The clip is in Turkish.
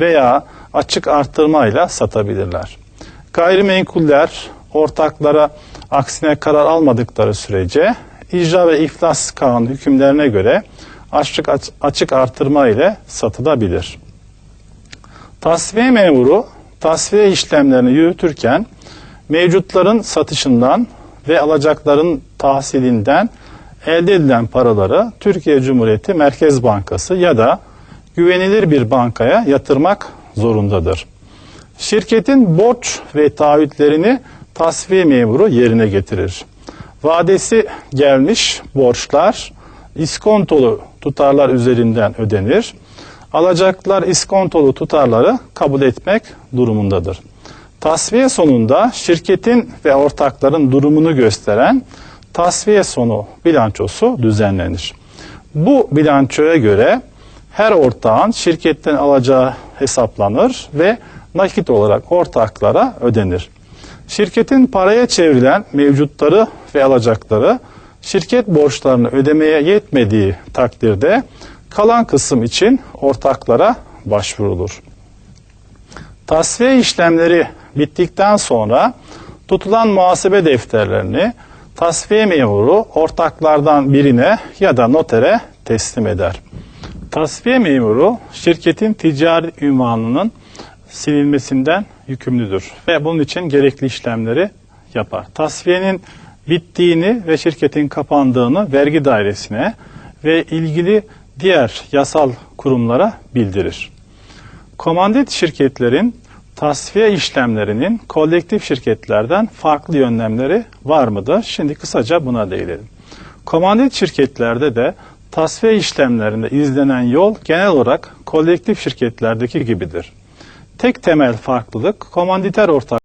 veya açık arttırmayla satabilirler. Gayrimenkuller ortaklara aksine karar almadıkları sürece icra ve iflas kanunu hükümlerine göre açık, açık artırma ile satılabilir. Tasfiye memuru tasfiye işlemlerini yürütürken mevcutların satışından ve alacakların tahsilinden elde edilen paraları Türkiye Cumhuriyeti Merkez Bankası ya da güvenilir bir bankaya yatırmak zorundadır. Şirketin borç ve taahhütlerini tasfiye memuru yerine getirir. Vadesi gelmiş borçlar iskontolu tutarlar üzerinden ödenir. Alacaklar iskontolu tutarları kabul etmek durumundadır. Tasfiye sonunda şirketin ve ortakların durumunu gösteren tasfiye sonu bilançosu düzenlenir. Bu bilançoya göre her ortağın şirketten alacağı hesaplanır ve nakit olarak ortaklara ödenir. Şirketin paraya çevrilen mevcutları ve alacakları şirket borçlarını ödemeye yetmediği takdirde kalan kısım için ortaklara başvurulur. Tasfiye işlemleri bittikten sonra tutulan muhasebe defterlerini tasfiye memuru ortaklardan birine ya da notere teslim eder. Tasfiye memuru şirketin ticari ünvanının silinmesinden yükümlüdür ve bunun için gerekli işlemleri yapar. Tasfiyenin bittiğini ve şirketin kapandığını vergi dairesine ve ilgili diğer yasal kurumlara bildirir. Komandit şirketlerin tasfiye işlemlerinin kolektif şirketlerden farklı yönlemleri var mıdır? Şimdi kısaca buna değinelim. Komandit şirketlerde de tasfiye işlemlerinde izlenen yol genel olarak kolektif şirketlerdeki gibidir. Tek temel farklılık komanditer ortak